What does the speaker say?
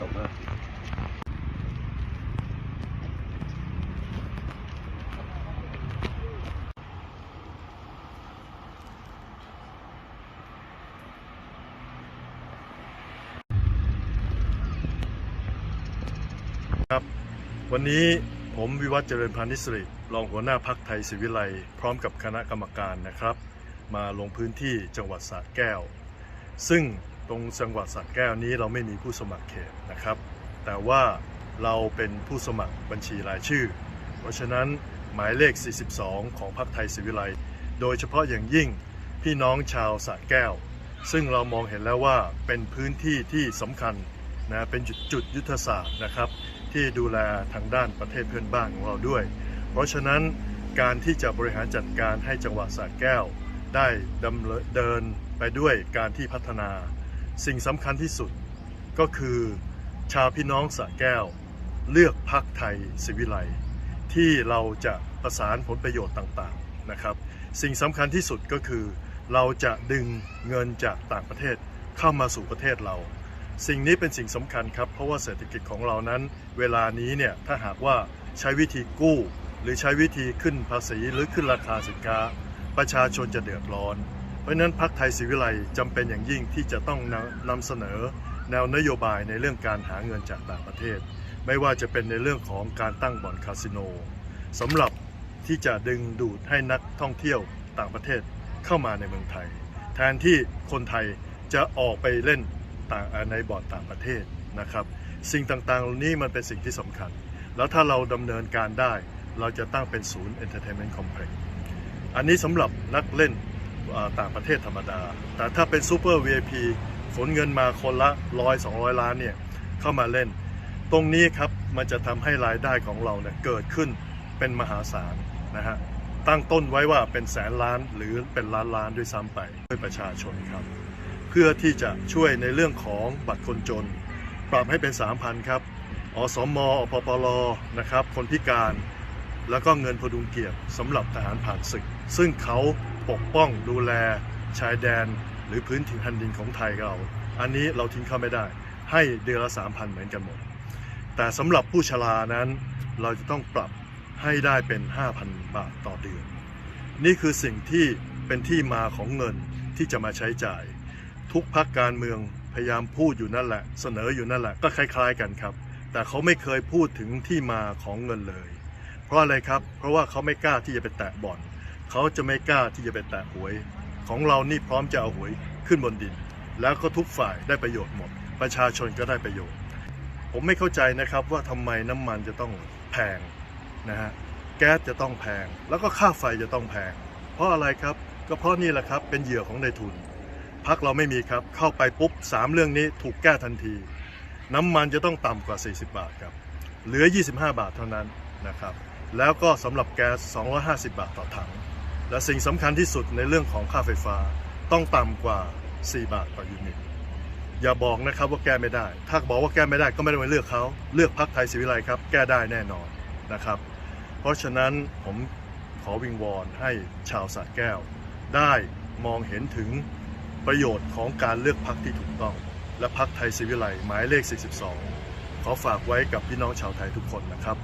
ตกแล้วครับ วันนี้ผมวิวัฒน์เจริญพานิชริรองหัวหน้าพักไทยศิวิไลพร้อมกับคณะกรรมการนะครับ มาลงพื้นที่จังหวัดสระแก้ว ซึ่ง ตรงจังหวัดสระแก้วนี้เราไม่มีผู้สมัครเขตนะครับ แต่ว่าเราเป็นผู้สมัครบัญชีรายชื่อ เพราะฉะนั้นหมายเลข 42 ของพรรคไทยศิวิไลโดยเฉพาะอย่างยิ่งพี่น้องชาวสระแก้ว ซึ่งเรามองเห็นแล้วว่าเป็นพื้นที่ที่สำคัญนะเป็นจุดจุดยุทธศาสตร์นะครับ ที่ดูแลทางด้านประเทศเพื่อนบ้านของเราด้วย เพราะฉะนั้นการที่จะบริหารจัดการให้จังหวัดสระแก้ว ได้ดำเดินไปด้วยการที่พัฒนา สิ่งสำคัญที่สุดก็คือชาวพี่น้องสะแก้ว เลือกพักไทยศิวิไลที่เราจะประสานผลประโยชน์ต่างๆนะครับ สิ่งสำคัญที่สุดก็คือ เราจะดึงเงินจากต่างประเทศเข้ามาสู่ประเทศเรา สิ่งนี้เป็นสิ่งสำคัญครับ เพราะว่าเศรษฐกิจของเรานั้น เวลานี้เนี่ยถ้าหากว่าใช้วิธีกู้ หรือใช้วิธีขึ้นภาษีหรือขึ้นราคาสินค้า ประชาชนจะเดือดร้อน ราะนั้นพรรคไทยศิวิไลจำเป็นอย่างยิ่งที่จะต้องนำเสนอแนวนโยบายในเรื่องการหาเงินจากต่างประเทศ ไม่ว่าจะเป็นในเรื่องของการตั้งบ่อนคาสิโนสำหรับที่จะดึงดูดให้นักท่องเที่ยวต่างประเทศเข้ามาในเมืองไทย แทนที่คนไทยจะออกไปเล่นต่างในบ่อนต่างประเทศนะครับ สิ่งต่างๆเหล่านี้มันเป็นสิ่งที่สำคัญ แล้วถ้าเราดำเนินการได้ เราจะตั้งเป็นศูนย์ Entertainment Complex อันนี้สำหรับนักเล่น ต่างประเทศธรรมดา แต่ถ้าเป็นซูเปอร์ VIP ขนเงินมาคนละร้อยสองร้อยล้านเนี่ยเข้ามาเล่น ตรงนี้ครับมันจะทำให้รายได้ของเราเนี่ยเกิดขึ้นเป็นมหาศาลนะฮะตั้งต้นไว้ว่าเป็นแสนล้านหรือเป็นล้านล้านด้วยซ้ำไปด้วยประชาชนครับ เพื่อที่จะช่วยในเรื่องของบัตรคนจน ปรับให้เป็น 3,000 ครับอสมอปปลนะครับ คนพิการ แล้วก็เงินพดุงเกียรติสำหรับทหารผ่านศึก ซึ่งเขา ปกป้องดูแลชายแดนหรือพื้นที่แผ่นดินของไทยเรา อันนี้เราทิ้งเขาไม่ได้ ให้เดือนละ3,000เหมือนกันหมด แต่สำหรับผู้ชรานั้นเราจะต้องปรับให้ได้เป็น 5,000 บาทต่อเดือน นี่คือสิ่งที่เป็นที่มาของเงินที่จะมาใช้จ่าย ทุกพักการเมืองพยายามพูดอยู่นั่นแหละ เสนออยู่นั่นแหละก็คล้าย ๆกันครับ แต่เขาไม่เคยพูดถึงที่มาของเงินเลย เพราะอะไรครับ เพราะว่าเขาไม่กล้าที่จะไปแตะบ่อน เขาจะไม่กล้าที่จะไปแตะหวย ของเรานี่พร้อมจะเอาหวยขึ้นบนดิน แล้วก็ทุกฝ่ายได้ประโยชน์หมด ประชาชนก็ได้ประโยชน์ ผมไม่เข้าใจนะครับว่าทำไมน้ำมันจะต้องแพงนะฮะแก๊สจะต้องแพง แล้วก็ค่าไฟจะต้องแพง เพราะอะไรครับก็เพราะนี่แหละครับเป็นเหยื่อของนายทุนพักเราไม่มีครับเข้าไปปุ๊บสามเรื่องนี้ถูกแก้ทันที น้ำมันจะต้องต่ำกว่า 40 บาทครับเหลือ 25 บาทเท่านั้นนะครับแล้วก็สำหรับแก๊ส 250 บาทต่อถัง และสิ่งสำคัญที่สุดในเรื่องของค่าไฟฟ้าต้องต่ำกว่า 4 บาทต่อยูนิต อย่าบอกนะครับว่าแก้ไม่ได้ ถ้าบอกว่าแก้ไม่ได้ก็ไม่ได้มาเลือกเขาเลือกพักไทยศิวิไลครับ แก้ได้แน่นอนนะครับ เพราะฉะนั้นผมขอวิงวอนให้ชาวสระแก้ว ได้มองเห็นถึงประโยชน์ของการเลือกพักที่ถูกต้อง และพักไทยศิวิไลหมายเลข 42 ขอฝากไว้กับพี่น้องชาวไทยทุกคนนะครับ